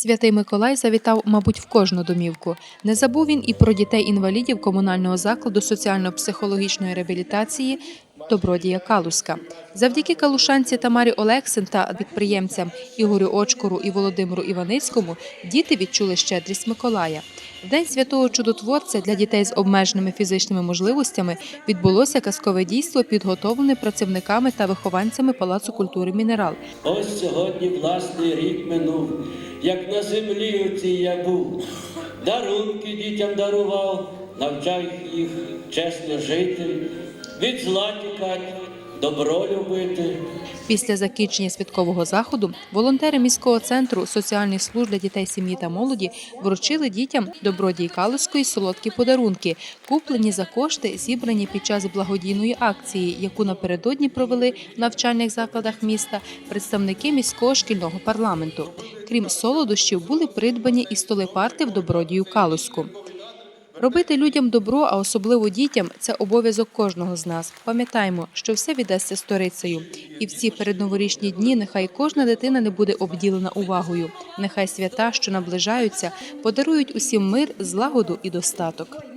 Святий Миколай завітав, мабуть, в кожну домівку. Не забув він і про дітей-інвалідів комунального закладу соціально-психологічної реабілітації Добродія Калуська. Завдяки калушанці Тамарі Олексин та підприємцям Ігорю Очкору і Володимиру Іваницькому діти відчули щедрість Миколая. День святого чудотворця для дітей з обмеженими фізичними можливостями відбулося казкове дійство, підготовлене працівниками та вихованцями Палацу культури Мінерал. Ось сьогодні власний рік минув, як на землі оцій я був. Дарунки дітям дарував, навчав їх чесно жити, від зла тікать, добро любити. Після закінчення святкового заходу волонтери міського центру соціальних служб для дітей, сім'ї та молоді вручили дітям добродії Калуської солодкі подарунки, куплені за кошти, зібрані під час благодійної акції, яку напередодні провели в навчальних закладах міста представники міського шкільного парламенту. Крім солодощів, були придбані і столи парти в добродію Калуську. Робити людям добро, а особливо дітям, це обов'язок кожного з нас. Пам'ятаємо, що все віддасться сторицею. І в ці передноворічні дні нехай кожна дитина не буде обділена увагою. Нехай свята, що наближаються, подарують усім мир, злагоду і достаток.